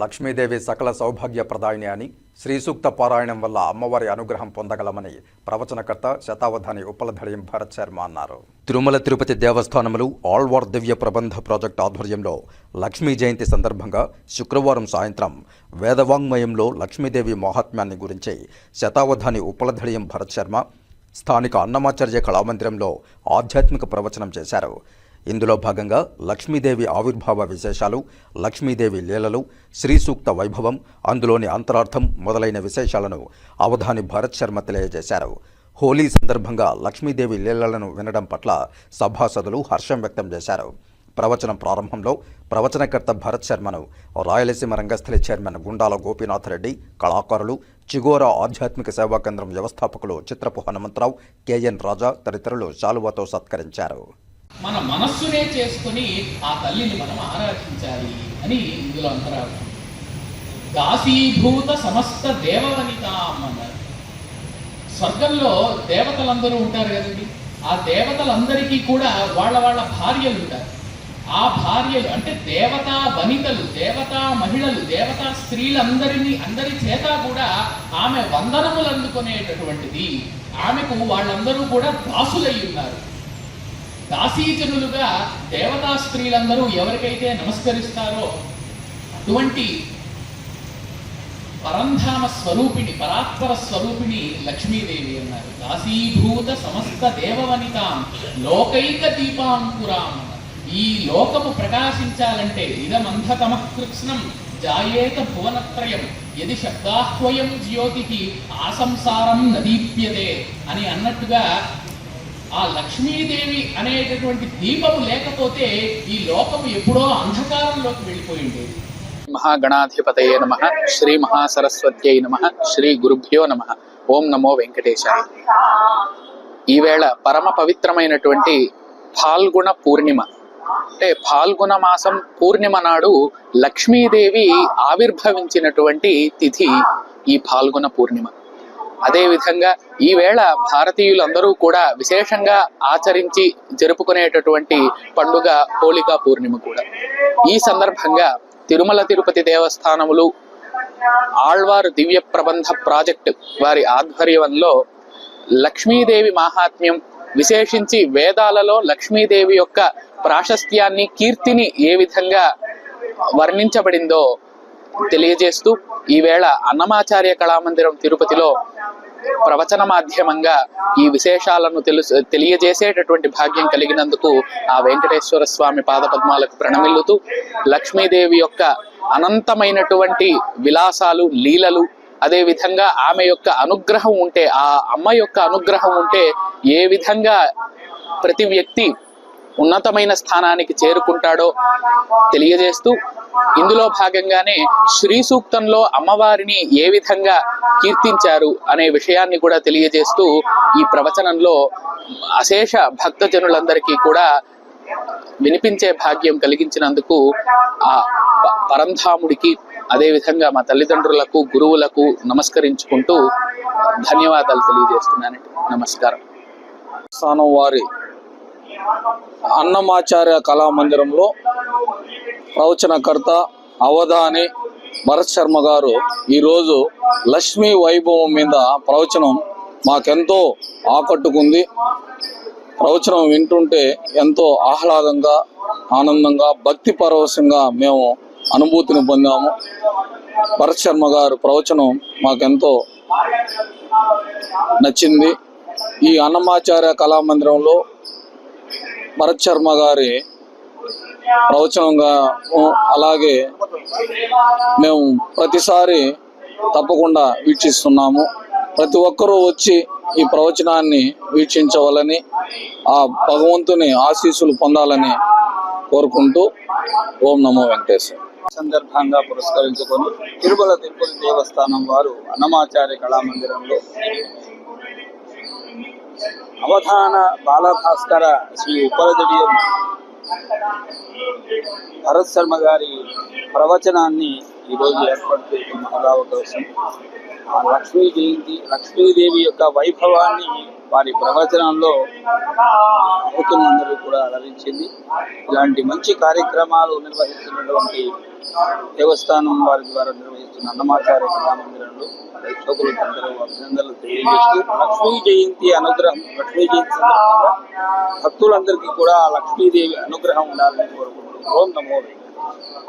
లక్ష్మీదేవి సకల సౌభాగ్య ప్రదాయిని అని శ్రీ సూక్త పారాయణం వల్ల అమ్మవారి అనుగ్రహం పొందగలమని ప్రవచనకర్త శతావధాని ఉప్పలధడియం భరత్ శర్మ అన్నారు. తిరుమల తిరుపతి దేవస్థానములు ఆల్వార్ దివ్య ప్రబంధ ప్రాజెక్ట్ ఆధ్వర్యంలో లక్ష్మీ జయంతి సందర్భంగా శుక్రవారం సాయంత్రం వేదవాంగ్మయంలో లక్ష్మీదేవి మహాత్మ్యాన్ని గురించి శతావధాని ఉప్పలధడియం భరత్ శర్మ స్థానిక అన్నమాచార్య కళామందిరంలో ఆధ్యాత్మిక ప్రవచనం చేశారు. ఇందులో భాగంగా లక్ష్మీదేవి ఆవిర్భావ విశేషాలు లక్ష్మీదేవి లీలలు శ్రీ సూక్త వైభవం అందులోని అంతరార్థం మొదలైన విశేషాలను అవధాని భరత్ శర్మ తెలియజేశారు. హోలీ సందర్భంగా లక్ష్మీదేవి లీలలను వినడం పట్ల సభాసదులు హర్షం వ్యక్తం చేశారు. ప్రవచనం ప్రారంభంలో ప్రవచనకర్త భరత్ శర్మను రాయలసీమ రంగస్థలి చైర్మన్ గుండాల గోపీనాథ్ రెడ్డి కళాకారులు చిగోరా ఆధ్యాత్మిక సేవా కేంద్రం వ్యవస్థాపకులు చిత్రపు హనుమంతరావు కెఎన్ రాజా తదితరులు శాలువాతో సత్కరించారు. మన మనస్సునే చేసుకుని ఆ తల్లిని మనం ఆరాధించాలి అని ఇందులో అంతరార్థం. దాసీభూత సమస్త దేవవనిత అన్నారు. స్వర్గంలో దేవతలందరూ ఉంటారు కదండి. ఆ దేవతలందరికీ కూడా వాళ్ళ వాళ్ళ భార్యలు ఉంటారు. ఆ భార్యలు అంటే దేవతా వనితలు దేవతా మహిళలు దేవతా స్త్రీలందరినీ అందరి చేత కూడా ఆమె వందనములు అందుకునేటటువంటిది. ఆమెకు వాళ్ళందరూ కూడా దాసులై ఉన్నారు. దాసీజనులుగా దేవతా స్త్రీలందరూ ఎవరికైతే నమస్కరిస్తారో అటువంటి పరంధామ స్వరూపిణి పరాత్పర స్వరూపిణి లక్ష్మీదేవి అన్నారు. దాసీభూత సమస్త దేవవనితాం లోకైక దీపాంకురాం ఈ లోకము ప్రకాశించాలంటే ఇదమంధతమ కృత్స్నం జాయేత భువనత్రయం యది శబ్దాహ్వయం జ్యోతికి ఆ సంసారం నదీప్యతే అని అన్నట్టుగా ఆ లక్ష్మీదేవి అనేటటువంటి దీపము లేకపోతే ఈ లోకము ఎప్పుడో అంధకారంలోకి వెళ్ళిపోయి ఉండేది మహాగణాధిపతయే నమ. శ్రీ మహాసరస్వత్యై నమ. శ్రీ గురుభ్యో నమ. ఓం నమో వెంకటేశాయ. ఈవేళ పరమ పవిత్రమైనటువంటి ఫాల్గుణ పూర్ణిమ. అంటే ఫాల్గుణ మాసం పూర్ణిమ నాడు లక్ష్మీదేవి ఆవిర్భవించినటువంటి తిథి ఈ ఫాల్గుణ పూర్ణిమ. అదేవిధంగా ఈవేళ భారతీయులందరూ కూడా విశేషంగా ఆచరించి జరుపుకునేటటువంటి పండుగ హోళికా పూర్ణిమ కూడా. ఈ సందర్భంగా తిరుమల తిరుపతి దేవస్థానములు ఆళ్వారు దివ్య ప్రబంధ ప్రాజెక్ట్ వారి ఆధ్వర్యంలో లక్ష్మీదేవి మాహాత్మ్యం విశేషించి వేదాలలో లక్ష్మీదేవి యొక్క ప్రాశస్త్యాన్ని కీర్తిని ఏ విధంగా వర్ణించబడిందో తెలియజేస్తూ ఈవేళ అన్నమాచార్య కళామందిరం తిరుపతిలో ప్రవచన మాధ్యమంగా ఈ విశేషాలను తెలుసు తెలియజేసేటటువంటి భాగ్యం కలిగినందుకు ఆ వెంకటేశ్వర స్వామి పాదపద్మాలకు ప్రణమిల్లుతూ లక్ష్మీదేవి యొక్క అనంతమైనటువంటి విలాసాలు లీలలు అదే విధంగా ఆమె యొక్క అనుగ్రహం ఉంటే ఆ అమ్మ యొక్క అనుగ్రహం ఉంటే ఏ విధంగా ప్రతి వ్యక్తి ఉన్నతమైన స్థానానికి చేరుకుంటాడో తెలియజేస్తూ ఇందులో భాగంగానే శ్రీ సూక్తంలో అమ్మవారిని ఏ విధంగా కీర్తించారు అనే విషయాన్ని కూడా తెలియజేస్తూ ఈ ప్రవచనంలో అశేష భక్తజనులందరికీ కూడా వినిపించే భాగ్యం కలిగించినందుకు ఆ పరంధాముడికి అదేవిధంగా మా తల్లిదండ్రులకు గురువులకు నమస్కరించుకుంటూ ధన్యవాదాలు తెలియజేస్తున్నానండి. నమస్కారం. స్థానం వారి అన్నమాచార్య కళామందిరంలో ప్రవచనకర్త అవధాని భరత్ శర్మ గారు ఈరోజు లక్ష్మీ వైభవం మీద ప్రవచనం మాకెంతో ఆకట్టుకుంది. ప్రవచనం వింటుంటే ఎంతో ఆహ్లాదంగా ఆనందంగా భక్తి పరవశంగా మేము అనుభూతిని పొందాము. భరత్ శర్మ గారు ప్రవచనం మాకెంతో నచ్చింది. ఈ అన్నమాచార్య కళామందిరంలో భరత్ శర్మ గారి ప్రవచనంగా అలాగే మేము ప్రతిసారి తప్పకుండా వీక్షిస్తున్నాము. ప్రతి ఒక్కరూ వచ్చి ఈ ప్రవచనాన్ని వీక్షించవాలని ఆ భగవంతుని ఆశీస్సులు పొందాలని కోరుకుంటూ ఓం నమో వెంకటేశ్వర సందర్భంగా పురస్కరించుకొని తిరుమల తిరుపతి దేవస్థానం వారు అన్నమాచార్య కళామందిరంలో అవధాన బాలభాస్కర శ్రీ ఉపరదడియం భరత్ శర్మ గారి ప్రవచనాన్ని ఈరోజు ఏర్పాటు చేయడం లక్ష్మీదేవి జయంతి లక్ష్మీదేవి యొక్క వైభవాన్ని వారి ప్రవచనంలో భక్తులందరూ కూడా అలరించింది. ఇలాంటి మంచి కార్యక్రమాలు నిర్వహిస్తున్నటువంటి దేవస్థానం వారి ద్వారా నిర్వహిస్తున్న అన్నమాచార్య కళామందిరంలో ప్రేక్షకులకు అందరూ అభినందనలు తెలియజేస్తూ లక్ష్మీ జయంతి అనుగ్రహం లక్ష్మీ జయంతి సందర్భంగా భక్తులందరికీ కూడా లక్ష్మీదేవి అనుగ్రహం ఉండాలని కోరుకుంటున్నాం ఓం నమో